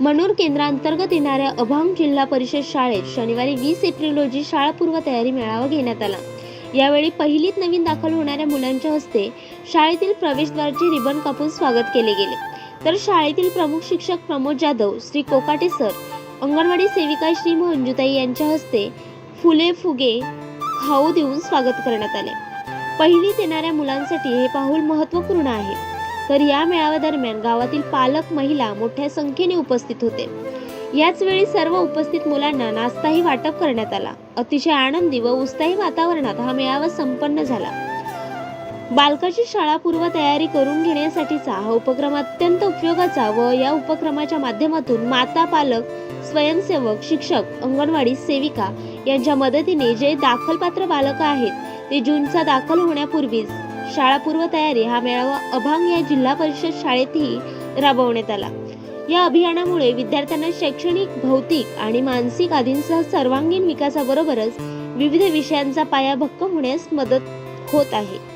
मनोर केंद्रांतर्गत येणाऱ्या अभांग जिल्हा परिषद शाळेत शनिवारी वीस एप्रिल रोजी शाळापूर्व तयारी मेळावा घेण्यात आला. यावेळी पहिलीत नवीन दाखल होणाऱ्या मुलांच्या हस्ते शाळेतील प्रवेशद्वारचे रिबन कापून स्वागत केले गेले. तर शाळेतील प्रमुख शिक्षक प्रमोद जाधव श्री कोकाटे सर अंगणवाडी सेविका श्री मंजुताई यांच्या हस्ते फुले फुगे खाऊ देऊन स्वागत करण्यात आले. पहिलीत येणाऱ्या मुलांसाठी हे पाऊल महत्त्वपूर्ण आहे. तर या मेळाव्यादरम्यान गावातील पालक महिला मोठ्या संख्येने उपस्थित होते. याच वेळी सर्व उपस्थित मुलांना नाश्ताही वाटप करण्यात आला. अतिशय आनंदी व उत्साही वातावरणात हा मेळावा संपन्न झाला. बालकाची शाळापूर्व तयारी करून घेण्यासाठीचा हा उपक्रम अत्यंत उपयोगाचा व या उपक्रमाच्या माध्यमातून माता पालक स्वयंसेवक शिक्षक अंगणवाडी सेविका यांच्या मदतीने जे दाखलपात्र बालक आहेत ते जूनचा दाखल होण्यापूर्वीच शाळापूर्व तयारी हा मेळावा अभांग या जिल्हा परिषद शाळेतही राबवण्यात आला. या अभियानामुळे विद्यार्थ्यांना शैक्षणिक भौतिक आणि मानसिक आदींसह सर्वांगीण विकासाबरोबरच विविध विषयांचा पाया भक्कम होण्यास मदत होत आहे.